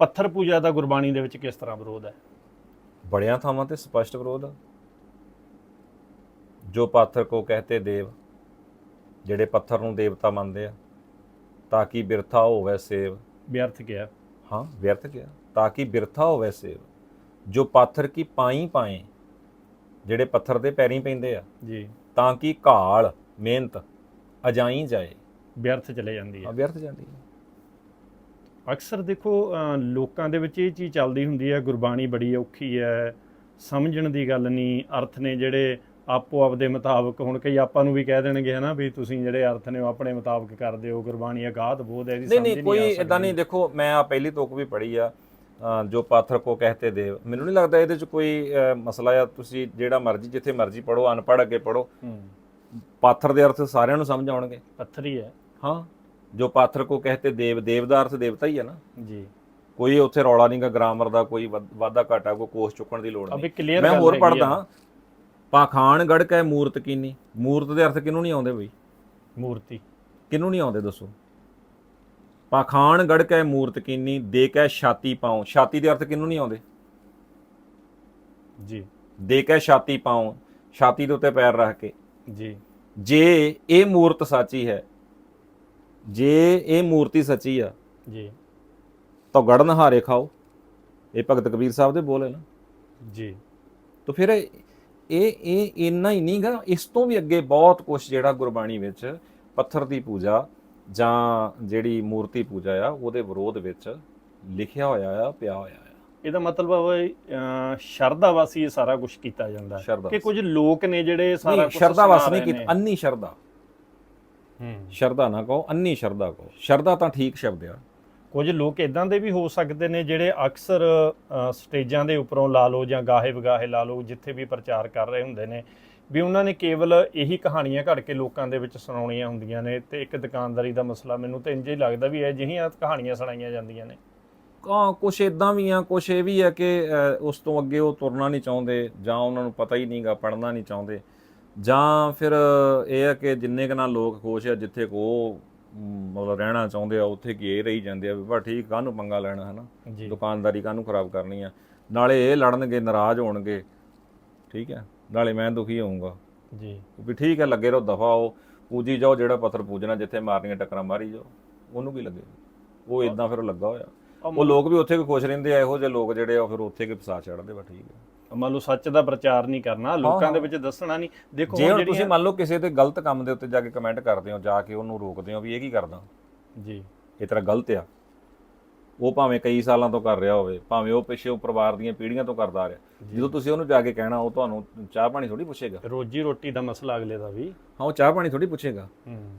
ਪੱਥਰ ਪੂਜਾ ਦਾ ਗੁਰਬਾਣੀ ਦੇ ਵਿੱਚ ਕਿਸ ਤਰ੍ਹਾਂ ਵਿਰੋਧ ਹੈ? ਬੜਿਆਂ ਥਾਵਾਂ ਤੇ ਸਪਸ਼ਟ ਵਿਰੋਧ ਆ। ਜੋ ਪਾਥਰ ਕੋ ਕਹਤੇ ਦੇਵ ਜਿਹੜੇ ਪੱਥਰ ਨੂੰ ਦੇਵਤਾ ਮੰਨਦੇ ਆ ਤਾਂ ਕਿ ਬਿਰਥਾ ਹੋਵੇ ਸੇਵ? ਵਿਅਰਥ ਗਿਆ ਹਾਂ ਵਿਅਰਥ ਗਿਆ ਤਾਂ ਕਿ ਬਿਰਥਾ ਹੋਵੇ ਸੇਵ? ਜੋ ਪਾਥਰ ਕੀ ਪਾਈ ਪਾਏ ਜਿਹੜੇ ਪੱਥਰ ਦੇ ਪੈਰੀਂ ਪੈਂਦੇ ਆ ਜੀ। ਤਾਂ ਕਿ ਘਾਲ ਮਿਹਨਤ ਅਜਾਈ ਜਾਏ? ਵਿਅਰਥ ਚਲੇ ਜਾਂਦੀ ਆ ਹੈ ਵਿਅਰਥ ਜਾਂਦੀ ਹੈ। ਅਕਸਰ ਦੇਖੋ ਲੋਕਾਂ ਦੇ ਵਿੱਚ ਇਹ ਚੀਜ਼ ਚੱਲਦੀ ਹੁੰਦੀ ਹੈ ਗੁਰਬਾਣੀ ਬੜੀ ਔਖੀ ਹੈ ਸਮਝਣ ਦੀ ਗੱਲ ਨਹੀਂ ਅਰਥ ਨੇ ਜਿਹੜੇ ਆਪੋ ਆਪਦੇ ਮੁਤਾਬਕ ਹੁਣ ਕਈ ਆਪਾਂ ਨੂੰ ਵੀ ਕਹਿ ਦੇਣਗੇ ਹਨਾ ਵੀ ਤੁਸੀਂ ਜਿਹੜੇ ਅਰਥ ਨੇ ਉਹ ਆਪਣੇ ਮੁਤਾਬਕ ਕਰਦੇ ਹੋ ਗੁਰਬਾਣੀ ਅਗਾਧ ਬੋਧ ਹੈ ਨਹੀਂ ਸਮਝ ਨਹੀਂ ਕੋਈ ਆ ਇਦਾਂ। ਨਹੀਂ ਦੇਖੋ ਮੈਂ ਆ ਪਹਿਲੀ ਤੋਕ ਵੀ ਪੜ੍ਹੀ ਆ ਜੋ ਪਾਥਰ ਕੋ ਕਹਤੇ ਦੇਵ। ਮੈਨੂੰ ਨਹੀਂ ਲੱਗਦਾ ਇਹਦੇ ਚ ਕੋਈ ਮਸਲਾ ਆ ਤੁਸੀਂ ਜਿਹੜਾ ਮਰਜ਼ੀ ਜਿੱਥੇ ਮਰਜ਼ੀ ਪੜੋ ਅਨਪੜ੍ਹ ਅੱਗੇ ਪੜੋ ਪਾਥਰ ਦੇ ਅਰਥ ਸਾਰਿਆਂ ਨੂੰ ਸਮਝ ਆਉਣਗੇ। ਪੱਥਰ ਹੀ ਹੈ। ਹਾਂ। ਜੋ ਪਾਥਰ ਕੋ ਕਹਤੇ ਦੇਵ ਦੇਵ ਦਾ ਅਰਥ ਦੇਵਤਾ ਹੀ ਹੈ ਨਾ। ਜੀ। ਕੋਈ ਉੱਥੇ ਰੌਲਾ ਨਹੀਂਗਾ ਗ੍ਰਾਮਰ ਦਾ ਕੋਈ ਵਧ- ਵਾਧਾ ਘਾਟਾ ਕੋਈ ਕੋਸ ਚੁੱਕਣ ਦੀ ਲੋੜ ਅਬੇ ਨਹੀਂ। ਕਲੀਅਰ ਮੈਂ ਹੋਰ ਪੜਦਾ ਪਾਖਾਨ ਗੜ ਕੈ ਮੂਰਤ ਕੀਨੀ? ਮੂਰਤ ਦੇ ਅਰਥ ਕਿਹਨੂੰ ਨਹੀਂ ਆਉਂਦੇ ਬਈ? ਮੂਰਤੀ। ਕਿਹਨੂੰ ਨਹੀਂ ਆਉਂਦੇ ਦੱਸੋ? ਪਾਖਾਨ ਗੜ ਕੈ ਮੂਰਤ ਕੀਨੀ? ਦੇ ਕੈ ਛਾਤੀ ਪਾਉ। ਛਾਤੀ ਦੇ ਅਰਥ ਕਿਹਨੂੰ ਨਹੀਂ ਆਉਂਦੇ? ਜੀ। ਦੇ ਕੇ ਛਾਤੀ ਪਾਉ। ਛਾਤੀ ਦੇ ਉੱਤੇ ਪੈਰ ਰੱਖ ਕੇ। ਜੀ। ਜੇ ਇਹ ਮੂਰਤ ਸੱਚੀ ਹੈ ਜੇ ਇਹ ਮੂਰਤੀ ਸੱਚੀ ਆ ਜੀ। ਤਾਂ ਗੜ ਨਹਾਰੇ ਖਾਓ। ਇਹ ਭਗਤ ਕਬੀਰ ਸਾਹਿਬ ਦੇ ਬੋਲ ਹੈ ਨਾ। ਜੀ। ਤਾਂ ਫਿਰ ਇਹ ਇਹ ਇੰਨਾ ਹੀ ਨਹੀਂਗਾ ਇਸ ਤੋਂ ਵੀ ਅੱਗੇ ਬਹੁਤ ਕੁਝ ਜਿਹੜਾ ਗੁਰਬਾਣੀ ਵਿੱਚ ਪੱਥਰ ਦੀ ਪੂਜਾ ਜਾਂ ਜਿਹੜੀ ਮੂਰਤੀ ਪੂਜਾ ਆ ਉਹਦੇ ਵਿਰੋਧ ਵਿੱਚ ਲਿਖਿਆ ਹੋਇਆ ਆ ਪਿਆ ਹੋਇਆ ਆ। ਇਹਦਾ ਮਤਲਬ ਹੈ ਸ਼ਰਧਾ ਵਾਸੀ ਇਹ ਸਾਰਾ ਕੁਝ ਕੀਤਾ ਜਾਂਦਾ ਕਿ ਕੁਝ ਲੋਕ ਨੇ ਜਿਹੜੇ ਸਾਰਾ ਕੁਝ ਸ਼ਰਧਾ ਵਸ ਨਹੀਂ ਕੀਤੀ। ਅੰਨੀ ਸ਼ਰਧਾ। ਸ਼ਰਧਾ ਨਾ ਕਹੋ ਅੰਨੀ ਸ਼ਰਧਾ ਕਹੋ। ਸ਼ਰਧਾ ਤਾਂ ਠੀਕ ਸ਼ਬਦ ਆ। ਕੁਝ ਲੋਕ ਇਦਾਂ ਦੇ ਵੀ ਹੋ ਸਕਦੇ ਨੇ ਜਿਹੜੇ ਅਕਸਰ ਸਟੇਜਾਂ ਦੇ ਉੱਪਰੋਂ ਲਾ ਲਓ ਜਾਂ ਗਾਹੇ ਵਗਾਹੇ ਲਾ ਲਓ ਜਿੱਥੇ ਵੀ ਪ੍ਰਚਾਰ ਕਰ ਰਹੇ ਹੁੰਦੇ ਨੇ ਵੀ ਉਹਨਾਂ ਨੇ ਕੇਵਲ ਇਹੀ ਕਹਾਣੀਆਂ ਘੜ ਕੇ ਲੋਕਾਂ ਦੇ ਵਿੱਚ ਸੁਣਾਉਣੀਆਂ ਹੁੰਦੀਆਂ ਨੇ ਤੇ ਇੱਕ ਦੁਕਾਨਦਾਰੀ ਦਾ ਮਸਲਾ ਮੈਨੂੰ ਤਾਂ ਇੰਜ ਹੀ ਲੱਗਦਾ ਵੀ ਇਹ ਜਿਹੀਆਂ ਕਹਾਣੀਆਂ ਸੁਣਾਈਆਂ ਜਾਂਦੀਆਂ ਨੇ। ਕਾਂ ਕੁਛ ਇਦਾਂ ਵੀ ਆ ਕੁਛ ਇਹ ਵੀ ਆ ਕਿ ਉਸ ਤੋਂ ਅੱਗੇ ਉਹ ਤੁਰਨਾ ਨਹੀਂ ਚਾਹੁੰਦੇ ਜਾਂ ਉਹਨਾਂ ਨੂੰ ਪਤਾ ਹੀ ਨਹੀਂਗਾ ਪੜਨਾ ਨਹੀਂ ਚਾਹੁੰਦੇ। ਜਾਂ ਫਿਰ ਇਹ ਆ ਕਿ ਜਿੰਨੇ ਕੁ ਨਾਲ ਲੋਕ ਖੁਸ਼ ਆ ਜਿੱਥੇ ਕੋ ਮਤਲਬ ਰਹਿਣਾ ਚਾਹੁੰਦੇ ਆ ਉੱਥੇ ਕੀ ਇਹ ਰਹੀ ਜਾਂਦੇ ਆ ਵੀ ਬਾ ਠੀਕ ਕਾਹਨੂੰ ਪੰਗਾ ਲੈਣਾ ਹਨਾ? ਦੁਕਾਨਦਾਰੀ ਕਾਹਨੂੰ ਖਰਾਬ ਕਰਨੀ ਆ? ਨਾਲੇ ਇਹ ਲੜਨਗੇ ਨਾਰਾਜ਼ ਹੋਣਗੇ ਠੀਕ ਹੈ ਨਾਲੇ ਮੈਂ ਦੁਖੀ ਹੋਊਂਗਾ। ਜੀ। ਵੀ ਠੀਕ ਹੈ ਲੱਗੇ ਰਹੋ ਦਫਾ ਉਹ ਪੂਜੀ ਜਾਓ ਜਿਹੜਾ ਪੱਥਰ ਪੂਜਣਾ ਜਿੱਥੇ ਮਾਰਨੀਆਂ ਟੱਕਰਾਂ ਮਾਰੀ ਜਾਓ ਉਹਨੂੰ ਕੀ ਲੱਗੇ? ਉਹ ਇਦਾਂ ਫਿਰ ਲੱਗਾ ਹੋਇਆ। ਉਹ ਲੋਕ ਵੀ ਉੱਥੇ ਵੀ ਖੁਸ਼ ਰਹਿੰਦੇ ਆ ਇਹੋ ਜਿਹੇ ਲੋਕ ਜਿਹੜੇ ਆ ਫਿਰ ਉੱਥੇ ਕਿ ਫਸਾ ਛੱਡਦੇ ਵਾ ਠੀਕ ਹੈ ਮੰਨ ਲਓ ਸੱਚ ਦਾ ਪ੍ਰਚਾਰ ਨਹੀਂ ਕਰਨਾ ਲੋਕਾਂ ਦੇ ਵਿੱਚ ਦੱਸਣਾ ਨਹੀਂ। ਦੇਖੋ ਜੇ ਹੁਣ ਤੁਸੀਂ ਮੰਨ ਲਓ ਕਿਸੇ ਤੇ ਗਲਤ ਕੰਮ ਦੇ ਉੱਤੇ ਜਾ ਕੇ ਕਮੈਂਟ ਕਰਦੇ ਹੋ ਜਾ ਕੇ ਉਹਨੂੰ ਰੋਕਦੇ ਹੋ ਵੀ ਇਹ ਕੀ ਕਰਦਾ? ਜੀ। ਇਹ ਤਰ੍ਹਾਂ ਗਲਤ ਆ। ਉਹ ਭਾਵੇਂ ਕਈ ਸਾਲਾਂ ਤੋਂ ਕਰ ਰਿਹਾ ਹੋਵੇ ਭਾਵੇਂ ਉਹ ਪਿੱਛੇ ਉਹ ਪਰਿਵਾਰ ਦੀਆਂ ਪੀੜ੍ਹੀਆਂ ਤੋਂ ਕਰਦਾ ਆ ਰਿਹਾ। ਜਦੋਂ ਤੁਸੀਂ ਉਹਨੂੰ ਜਾ ਕੇ ਕਹਿਣਾ ਉਹ ਤੁਹਾਨੂੰ ਚਾਹ ਪਾਣੀ ਥੋੜੀ ਪੁੱਛੇਗਾ। ਰੋਜੀ ਰੋਟੀ ਦਾ ਮਸਲਾ ਅਗਲੇ ਦਾ ਵੀ। ਹਾਂ ਉਹ ਚਾਹ ਪਾਣੀ ਥੋੜੀ ਪੁੱਛੇਗਾ।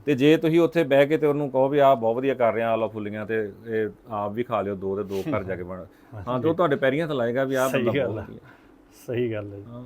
ਤੇ ਜੇ ਤੁਸੀਂ ਉੱਥੇ ਬਹਿ ਕੇ ਤੇ ਉਹਨੂੰ ਕਹੋ ਵੀ ਆਹ ਬਹੁਤ ਵਧੀਆ ਕਰ ਰਿਹਾ ਆਲਾ ਫੁੱਲੀਆਂ ਤੇ ਇਹ ਆਪ ਵੀ ਖਾ ਲਿਓ ਦੋ ਤੇ ਦੋ ਘਰ ਜਾ ਕੇ ਬਣ ਹਾਂ ਤੇ ਉਹ ਤੁਹਾਡੇ ਪੈਰੀਆਂ ਤੇ ਲਾਏਗਾ ਵੀ ਆਹ ਬੰਦਾ ਬਹੁਤ। ਵਧੀਆ। ਸਹੀ ਗੱਲ ਹੈ ਜੀ। ਹਾਂ